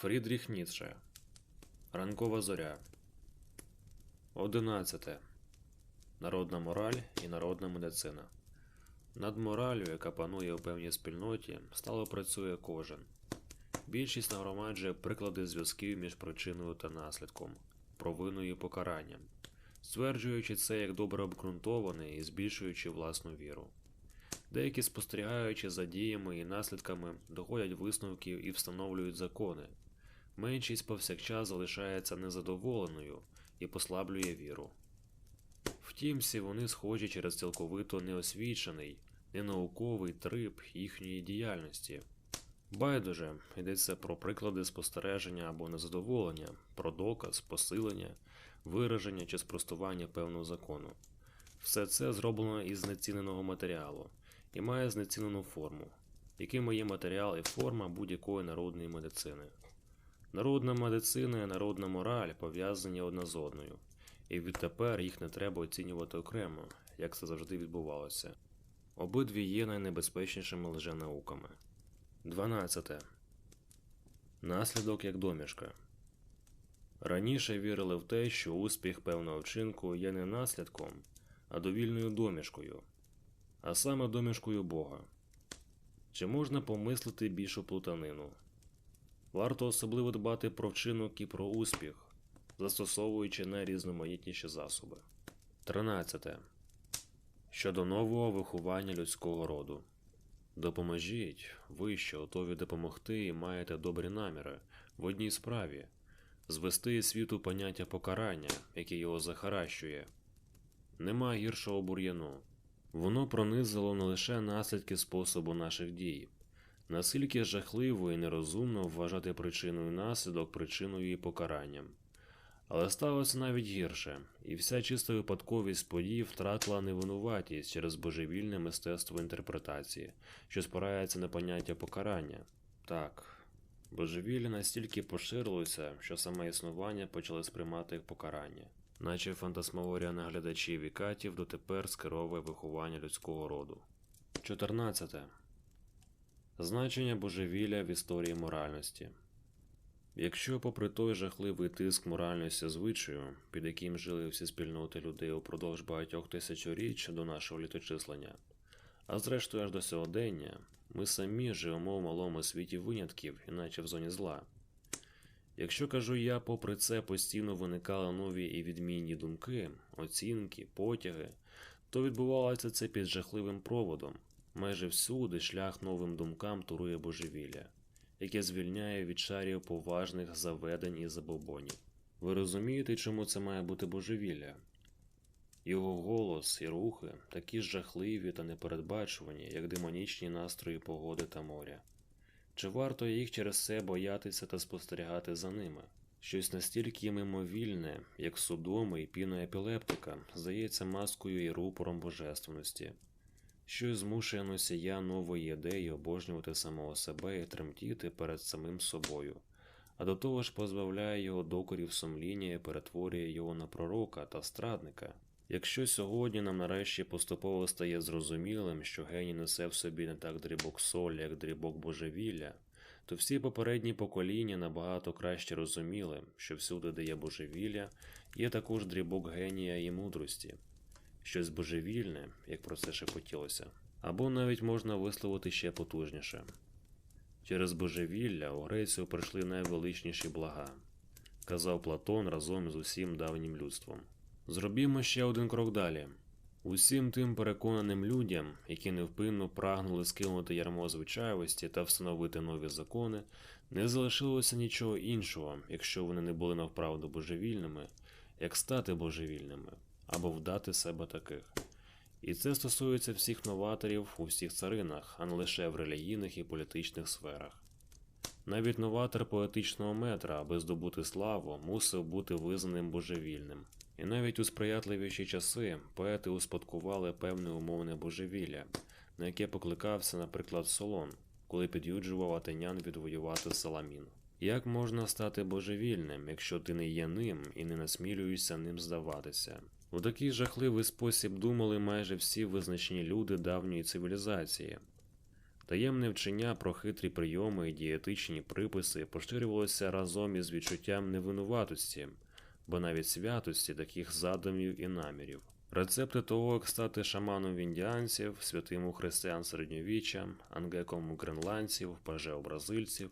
Фрідріх Ніцше. Ранкова зоря. 11. Народна мораль і народна медицина. Над мораллю, яка панує у певній спільноті, стало працює кожен. Більшість нагромаджує приклади зв'язків між причиною та наслідком, провиною і покаранням, стверджуючи це як добре обґрунтоване і збільшуючи власну віру. Деякі, спостерігаючи за діями і наслідками, доходять висновків і встановлюють закони. Меншість повсякчас залишається незадоволеною і послаблює віру. Втім, всі вони схожі через цілковито неосвічений, ненауковий трип їхньої діяльності. Байдуже йдеться про приклади спостереження або незадоволення, про доказ, посилення, вираження чи спростування певного закону. Все це зроблено із знеціненого матеріалу і має знецінену форму, якими є матеріал і форма будь-якої народної медицини. Народна медицина і народна мораль пов'язані одна з одною, і відтепер їх не треба оцінювати окремо, як це завжди відбувалося. Обидві є найнебезпечнішими лженауками. 12. Наслідок як домішка. Раніше вірили в те, що успіх певного вчинку є не наслідком, а довільною домішкою, а саме домішкою Бога. Чи можна помислити більшу плутанину? Варто особливо дбати про вчинок і про успіх, застосовуючи найрізноманітніші засоби. 13. Щодо нового виховання людського роду. Допоможіть, ви, що готові допомогти і маєте добрі наміри в одній справі звести світу поняття покарання, яке його захаращує. Нема гіршого бур'яну. Воно пронизило не лише наслідки способу наших дій, наскільки жахливо і нерозумно вважати причиною наслідок причиною і покаранням. Але сталося навіть гірше, і вся чиста випадковість подій втратила невинуватість через божевільне мистецтво інтерпретації, що спирається на поняття покарання. Так, божевілля настільки поширилося, що саме існування почали сприймати як покарання, наче фантасмагорія наглядачів і катів дотепер скеровує виховання людського роду. 14. Значення божевілля в історії моральності. Якщо, попри той жахливий тиск моральності звичаю, під яким жили всі спільноти людей упродовж багатьох тисячоріч до нашого літочислення, а зрештою аж до сьогодення, ми самі живемо в малому світі винятків, іначе в зоні зла. Якщо кажу я, попри це постійно виникали нові і відмінні думки, оцінки, потяги, то відбувалося це під жахливим проводом. Майже всюди шлях новим думкам турує божевілля яке звільняє від шарів поважних заведень і забобонів. Ви розумієте, чому це має бути божевілля? Його голос і рухи такі ж жахливі та непередбачувані, як демонічні настрої погоди та моря. Чи варто їх через це боятися та спостерігати за ними? Щось настільки мимовільне, як судоми і піноепілептика, здається маскою і рупором божественності що змушує носія нової ідеї обожнювати самого себе і тремтіти перед самим собою, а до того ж позбавляє його докорів сумління і перетворює його на пророка та страдника. Якщо сьогодні нам нарешті поступово стає зрозумілим, що геній несе в собі не так дрібок солі, як дрібок божевілля, то всі попередні покоління набагато краще розуміли, що всюди, де є божевілля, є також дрібок генія і мудрості щось божевільне, як про це шепотілося, або навіть можна висловити ще потужніше. Через божевілля у Грецію прийшли найвеличніші блага, казав Платон разом з усім давнім людством. Зробімо ще один крок далі. Усім тим переконаним людям, які невпинно прагнули скинути ярмо звичайності та встановити нові закони, не залишилося нічого іншого, якщо вони не були навправду божевільними, як стати божевільними або вдати себе таких. І це стосується всіх новаторів у всіх царинах, а не лише в релігійних і політичних сферах. Навіть новатор поетичного метра, аби здобути славу, мусив бути визнаним божевільним. І навіть у сприятливіші часи поети успадкували певне умовне божевілля, на яке покликався, наприклад, Солон, коли під'юджував атенян відвоювати Саламін. Як можна стати божевільним, якщо ти не є ним і не насмілюєшся ним здаватися? У такий жахливий спосіб думали майже всі визначні люди давньої цивілізації. Таємне вчення про хитрі прийоми і дієтичні приписи поширювалося разом із відчуттям невинуватості, бо навіть святості таких задумів і намірів. Рецепти того, як стати шаманом в індіанців, святим у християн середньовіччя, ангеком у гренландців, паже у бразильців,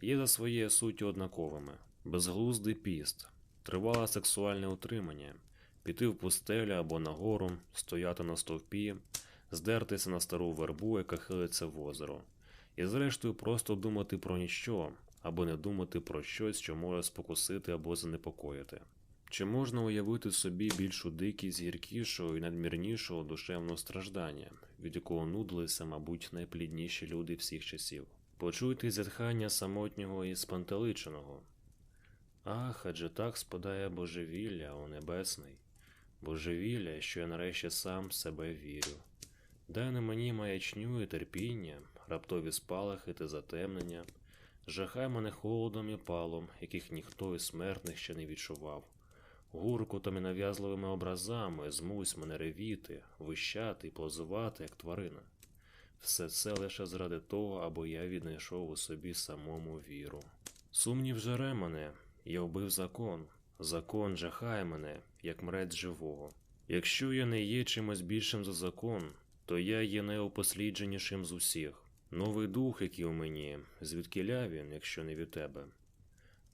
є за своєю суттю однаковими: безглуздий піст, тривале сексуальне утримання, піти в пустелю або на гору, стояти на стовпі, здертися на стару вербу, яка хилиться в озеро, і зрештою просто думати про ніщо, або не думати про щось, що може спокусити або занепокоїти. Чи можна уявити собі більшу дикість гіркішого і надмірнішого душевного страждання, від якого нудилися, мабуть, найплідніші люди всіх часів? Почуйте зітхання самотнього і спантеличеного. Ах, адже так спадає божевілля, о небесний, божевілля, що я нарешті сам себе вірю. Дай на мені маячню і терпіння, раптові спалахи та затемнення, жахай мене холодом і палом, яких ніхто із смертних ще не відчував. Гуркутом і нав'язливими образами змусь мене ревіти, вищати і позувати, як тварина. Все це лише заради того, аби я віднайшов у собі самому віру. Сумнів жере мене, я вбив закон, закон жахає мене, як мрець живого. Якщо я не є чимось більшим за закон, то я є найопослідженішим з усіх. Новий дух, який у мені, звідкиля він, якщо не від тебе.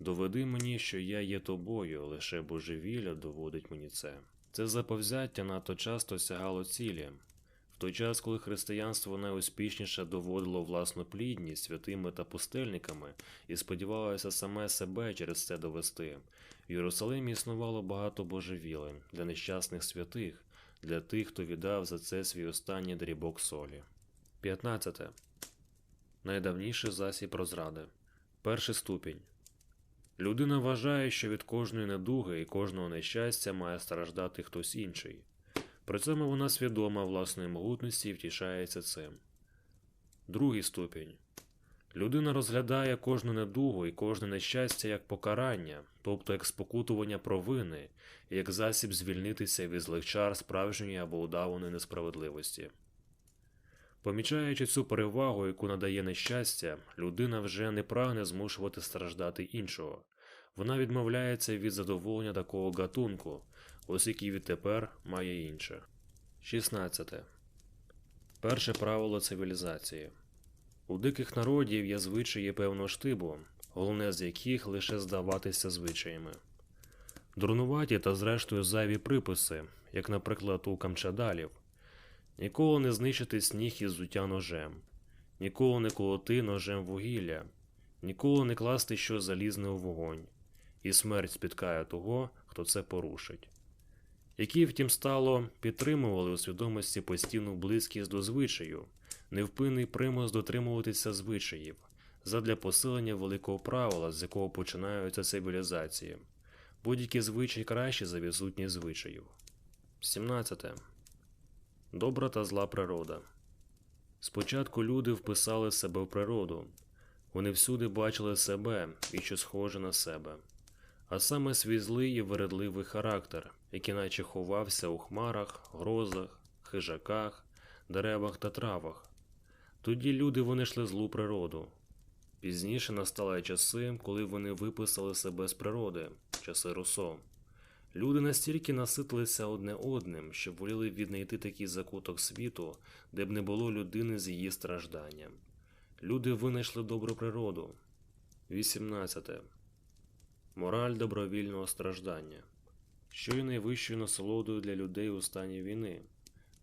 Доведи мені, що я є тобою, лише божевілля доводить мені це. Це заповзяття надто часто сягало цілі. В той час, коли християнство найуспішніше доводило власну плідність святими та пустельниками і сподівалося саме себе через це довести, в Єрусалимі існувало багато божевілень для нещасних святих, для тих, хто віддав за це свій останній дрібок солі. 15. Найдавніший засіб розради. Перший ступінь. Людина вважає, що від кожної недуги і кожного нещастя має страждати хтось інший. При цьому вона свідома власної могутності і втішається цим. Другий ступінь. Людина розглядає кожну недугу і кожне нещастя як покарання, тобто як спокутування провини, як засіб звільнитися від злих чар справжньої або удаваної несправедливості. Помічаючи цю перевагу, яку надає нещастя, людина вже не прагне змушувати страждати іншого. Вона відмовляється від задоволення такого гатунку, оскільки відтепер має інше. 16. Перше правило цивілізації. У диких народів є звичаї певного штибу, головне з яких лише здаватися звичаями. Дурнуваті та зрештою зайві приписи, як, наприклад, у камчадалів. Ніколи не знищити сніг із зуття ножем, ніколи не колоти ножем вугілля, ніколи не класти щось залізне у вогонь, і смерть спіткає того, хто це порушить. Які, втім, стало підтримували у свідомості постійну близькість до звичаю, невпинний примус дотримуватися звичаїв, задля посилення великого правила, з якого починаються цивілізації. Будь-які звичаї кращі за відсутність звичаїв. 17. Добра та зла природа. Спочатку люди вписали себе в природу, вони всюди бачили себе і що схоже на себе, а саме свій злий і вередливий характер, який наче ховався у хмарах, грозах, хижаках, деревах та травах. Тоді люди винайшли злу природу. Пізніше настали часи, коли вони виписали себе з природи, часи Руссо. Люди настільки наситилися одне одним, що воліли віднайти такий закуток світу, де б не було людини з її стражданням. Люди винайшли добру природу. 18. Мораль добровільного страждання. Що є найвищою насолодою для людей у стані війни,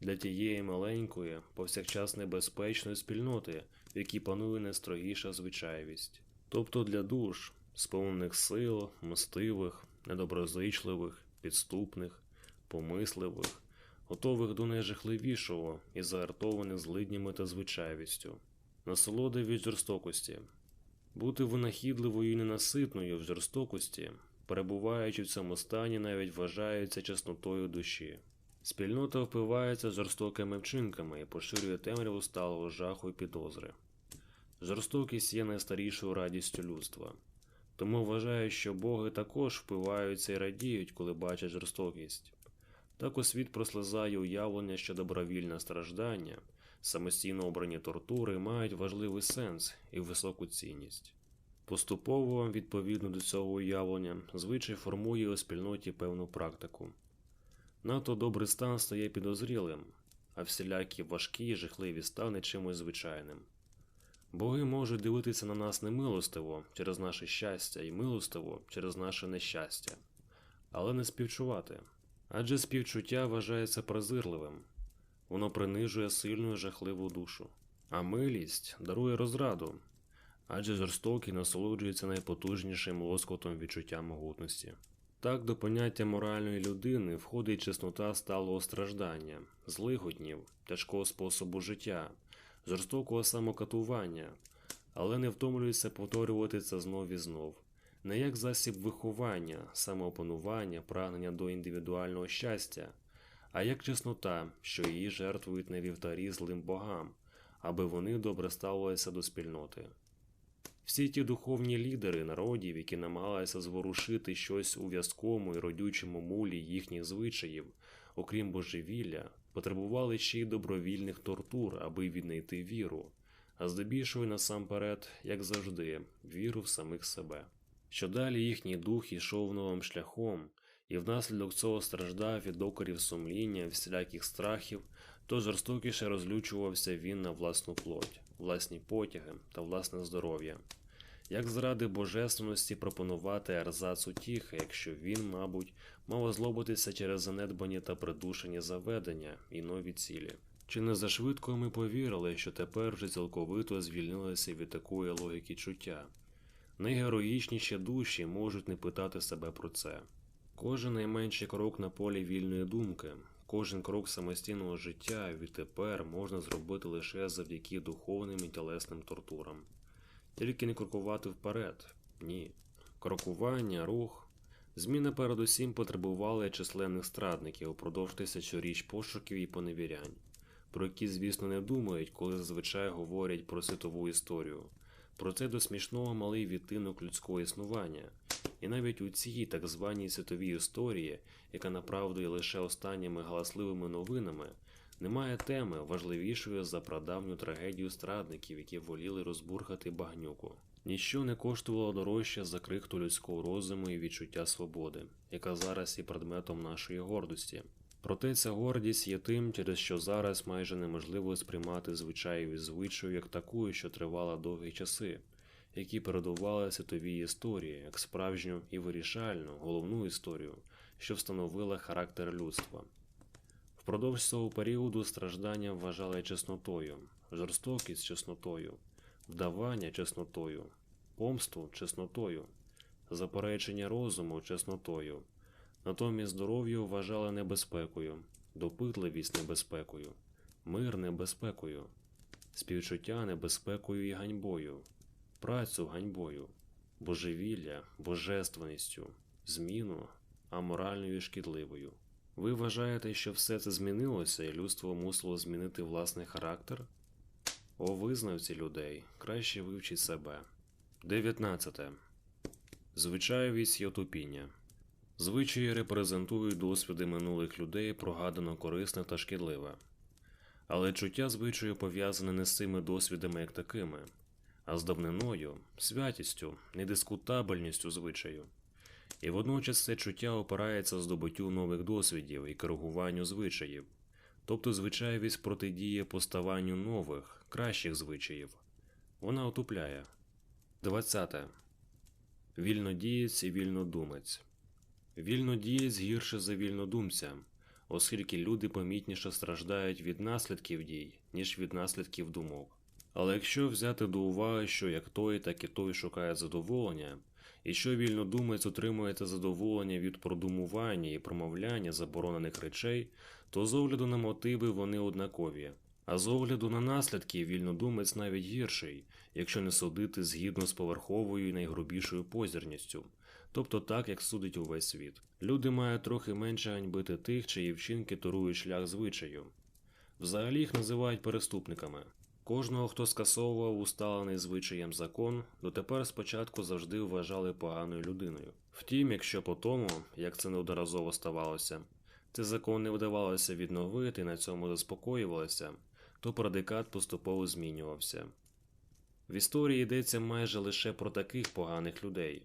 для тієї маленької, повсякчас небезпечної спільноти, в якій панує найстрогіша звичайність, тобто для душ, сповнених сил, мстивих, недоброзичливих, підступних, помисливих, готових до найжахливішого і заартованих злиднями та звичайністю, насолода від жорстокості, бути винахідливою і ненаситною в жорстокості, перебуваючи в цьому стані, навіть вважається чеснотою душі. Спільнота впивається жорстокими вчинками і поширює темряву сталого жаху і підозри. Жорстокість є найстарішою радістю людства. Тому вважаю, що боги також впиваються і радіють, коли бачать жорстокість. Так у світ прослизає уявлення, що добровільне страждання самостійно обрані тортури мають важливий сенс і високу цінність. Поступово, відповідно до цього уявлення, звичай формує у спільноті певну практику. Надто добрий стан стає підозрілим, а всілякі важкі й жахливі стани чимось звичайним. Боги можуть дивитися на нас немилостиво через наше щастя і милостиво через наше нещастя, але не співчувати. Адже співчуття вважається презирливим, воно принижує сильну і жахливу душу, а милість дарує розраду, адже жорстокий насолоджується найпотужнішим лоскотом відчуття могутності. Так до поняття моральної людини входить чеснота сталого страждання, злиготнів, тяжкого способу життя, жорстокого самокатування, але не втомлюється повторювати це знов і знов, не як засіб виховання, самоопанування, прагнення до індивідуального щастя, а як чеснота, що її жертвують на вівтарі злим богам, аби вони добре ставилися до спільноти. Всі ті духовні лідери народів, які намагалися зворушити щось у в'язкому і родючому мулі їхніх звичаїв, окрім божевілля, потребували ще й добровільних тортур, аби віднайти віру, а здебільшого насамперед, як завжди, віру в самих себе. Що далі їхній дух ішов новим шляхом, і внаслідок цього страждав від докорів сумління, всіляких страхів, то жорстокіше розлючувався він на власну плоть, власні потяги та власне здоров'я. Як заради божественності пропонувати ерзац утіхи, якщо він, мабуть, мав озлобитися через занедбані та придушені заведення і нові цілі. Чи не зашвидко ми повірили, що тепер вже цілковито звільнилися від такої логіки чуття? Найгероїчніші душі можуть не питати себе про це. Кожен найменший крок на полі вільної думки, кожен крок самостійного життя відтепер можна зробити лише завдяки духовним і тілесним тортурам. Тільки не крокувати вперед, ні. Крокування, рух. Зміни передусім потребували численних страдників упродовж тисячоріч пошуків і поневірянь, про які, звісно, не думають, коли зазвичай говорять про світову історію, про це до смішного малий відтинок людського існування, і навіть у цій так званій світовій історії, яка направдує лише останніми галасливими новинами, немає теми важливішої за прадавню трагедію страдників, які воліли розбурхати багнюку. Ніщо не коштувало дорожче за крихту людського розуму і відчуття свободи, яка зараз є предметом нашої гордості. Проте ця гордість є тим, через що зараз майже неможливо сприймати звичаїв і звичаю як таку, що тривала довгі часи, які передували світовій історії як справжню і вирішальну головну історію, що встановила характер людства. Впродовж цього періоду страждання вважали чеснотою, жорстокість чеснотою, вдавання чеснотою, помсту чеснотою, заперечення розуму чеснотою, натомість здоров'ю вважали небезпекою, допитливість небезпекою, мир небезпекою, співчуття небезпекою і ганьбою, працю ганьбою, божевілля божественністю, зміну аморальною і шкідливою. Ви вважаєте, що все це змінилося і людство мусило змінити власний характер? О визнавці людей, краще вивчіть себе. 19. Звичаєвість й отупіння. Звичаї репрезентують досвіди минулих людей прогадано корисне та шкідливе. Але чуття звичаю пов'язане не з цими досвідами як такими, а з давниною, святістю, недискутабельністю звичаю. І водночас це чуття опирається здобуттю нових досвідів і коригуванню звичаїв, тобто звичаєвість протидіє поставанню нових, кращих звичаїв. Вона отупляє. 20. Вільнодієць і вільнодумець. Вільнодієць гірше за вільнодумця, оскільки люди помітніше страждають від наслідків дій, ніж від наслідків думок. Але якщо взяти до уваги, що як той, так і той шукає задоволення, і що вільнодумець отримує це задоволення від продумування і промовляння заборонених речей, то з огляду на мотиви вони однакові, а з огляду на наслідки вільнодумець навіть гірший, якщо не судити згідно з поверховою і найгрубішою позірністю, тобто так, як судить увесь світ. Люди мають трохи менше ганьбити тих, чиї вчинки торують шлях звичаю. Взагалі їх називають переступниками. Кожного, хто скасовував усталений звичаєм закон, дотепер спочатку завжди вважали поганою людиною. Втім, якщо по тому, як це неодноразово ставалося, цей закон не вдавалося відновити на цьому заспокоювалося, то предикат поступово змінювався. В історії йдеться майже лише про таких поганих людей,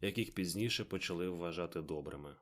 яких пізніше почали вважати добрими.